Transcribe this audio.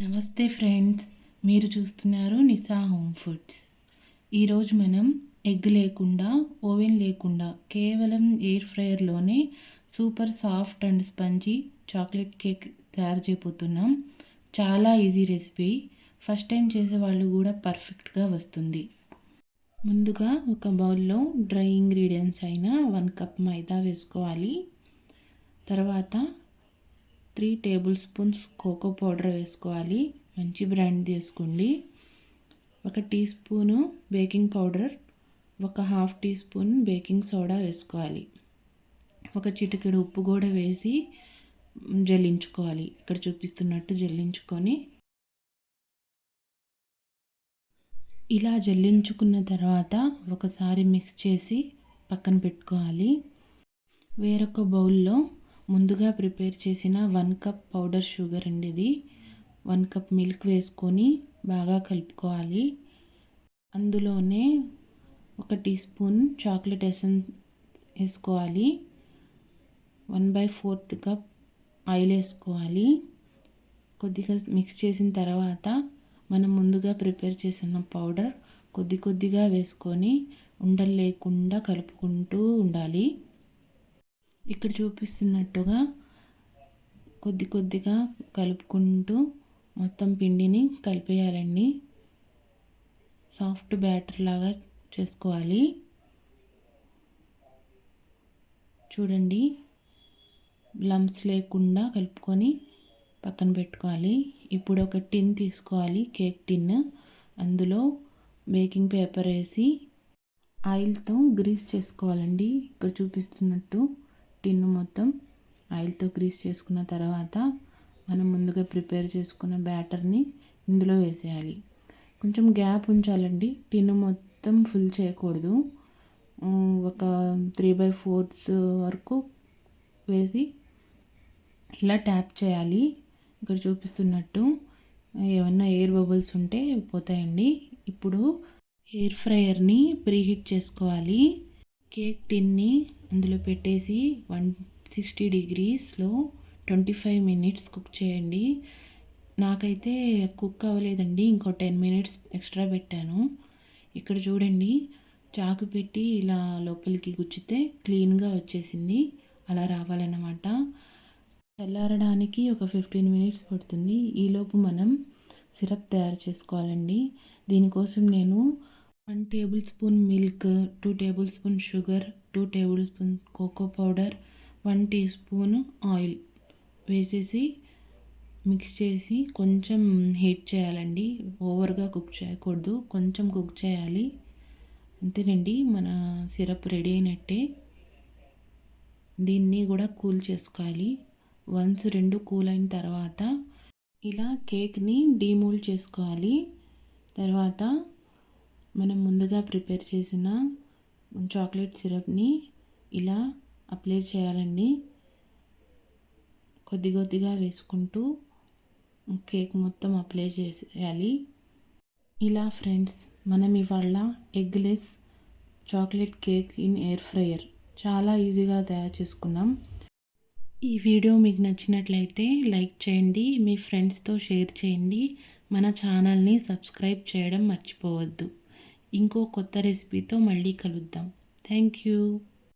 నమస్తే ఫ్రెండ్స్ మీరు చూస్తున్నారు నిసా హోమ్ ఫుడ్స్. ఈరోజు మనం ఎగ్ లేకుండా ఓవెన్ లేకుండా కేవలం air ఫ్రైయర్లోనే super soft and spongy chocolate cake తయారు చేయబోతున్నాం. చాలా ఈజీ రెసిపీ. ఫస్ట్ టైం చేసే వాళ్ళు కూడా పర్ఫెక్ట్గా వస్తుంది. ముందుగా ఒక బౌల్లో డ్రై ఇంగ్రీడియంట్స్ అయిన వన్ కప్ మైదా వేసుకోవాలి. తర్వాత three tablespoons cocoa powder వేసుకోవాలి. మంచి బ్రాండ్ తీసుకోండి. ఒక టీ స్పూను బేకింగ్ పౌడర్ ఒక half teaspoon baking soda వేసుకోవాలి. ఒక చిటికెడు ఉప్పు కూడా వేసి జల్లించుకోవాలి. ఇక్కడ చూపిస్తున్నట్టు జల్లించుకొని. ఇలా జల్లించుకున్న తర్వాత ఒకసారి మిక్స్ చేసి పక్కన పెట్టుకోవాలి. వేరొక బౌల్లో ముందుగా ప్రిపేర్ చేసిన వన్ కప్ పౌడర్ షుగర్ అండి ఇది. వన్ కప్ మిల్క్ వేసుకొని బాగా కలుపుకోవాలి. అందులోనే ఒక టీ స్పూన్ చాక్లెట్ ఎసెన్స్ వేసుకోవాలి. One by fourth cup oil వేసుకోవాలి. కొద్దిగా మిక్స్ చేసిన తర్వాత మనం ముందుగా ప్రిపేర్ చేసిన పౌడర్ కొద్ది కొద్దిగా వేసుకొని ఉండలు లేకుండా కలుపుకుంటూ ఉండాలి. ఇక్కడ చూపిస్తున్నట్టుగా కొద్ది కొద్దిగా కలుపుకుంటూ మొత్తం పిండిని కలిపేయాలండి. సాఫ్ట్ బ్యాటర్ లాగా చేసుకోవాలి. చూడండి లంప్స్ లేకుండా కలుపుకొని పక్కన పెట్టుకోవాలి. ఇప్పుడు ఒక టిన్ తీసుకోవాలి కేక్ టిన్. అందులో బేకింగ్ పేపర్ వేసి ఆయిల్తో గ్రీస్ చేసుకోవాలండి. ఇక్కడ చూపిస్తున్నట్టు టిన్ను మొత్తం ఆయిల్తో గ్రీస్ చేసుకున్న తర్వాత మనం ముందుగా ప్రిపేర్ చేసుకున్న బ్యాటర్ని ఇందులో వేసేయాలి. కొంచెం గ్యాప్ ఉంచాలండి. టిన్ను మొత్తం ఫుల్ చేయకూడదు. ఒక త్రీ బై ఫోర్త్ వరకు వేసి ఇలా ట్యాప్ చేయాలి. ఇక్కడ చూపిస్తున్నట్టు ఏమన్నా ఎయిర్ బబుల్స్ ఉంటే పోతాయండి. ఇప్పుడు ఎయిర్ ఫ్రైయర్ని ప్రీహీట్ చేసుకోవాలి. కేక్ టిన్ని అందులో పెట్టేసి వన్ సిక్స్టీ డిగ్రీస్లో ట్వంటీ ఫైవ్ మినిట్స్ కుక్ చేయండి. నాకైతే కుక్ అవ్వలేదండి. ఇంకో టెన్ మినిట్స్ ఎక్స్ట్రా పెట్టాను. ఇక్కడ చూడండి చాకు పెట్టి ఇలా లోపలికి గుచ్చితే క్లీన్గా వచ్చేసింది. అలా రావాలన్నమాట. చల్లారడానికి ఒక ఫిఫ్టీన్ మినిట్స్ పడుతుంది. ఈలోపు మనం సిరప్ తయారు చేసుకోవాలండి. దీనికోసం నేను one tablespoon milk two tablespoon sugar two tablespoon cocoa powder one teaspoon oil వేసేసి మిక్స్ చేసి కొంచెం హీట్ చేయాలండి. ఓవర్గా కుక్ చేయకూడదు. కొంచెం కుక్ చేయాలి. అంతేనండి. మన సిరప్ రెడీ అయినట్టే దీన్ని కూడా కూల్ చేసుకోవాలి. వన్స్ రెండు కూల్ అయిన తర్వాత ఇలా కేక్ని డీమూల్ చేసుకోవాలి. తర్వాత మనం ముందుగా ప్రిపేర్ చేసిన చాక్లెట్ సిరప్ని ఇలా అప్లై చేయాలండి. కొద్ది కొద్దిగా వేసుకుంటూ కేక్ మొత్తం అప్లై చేసేయాలి ఇలా ఫ్రెండ్స్ మనం ఇవాళ eggless chocolate cake in air fryer చాలా ఈజీగా తయారు చేసుకున్నాం. ఈ వీడియో మీకు నచ్చినట్లయితే లైక్ చేయండి మీ ఫ్రెండ్స్తో షేర్ చేయండి. మన ఛానల్ని సబ్స్క్రైబ్ చేయడం మర్చిపోవద్దు. ఇంకో కొత్త రెసిపీతో మళ్ళీ కలుద్దాం. Thank you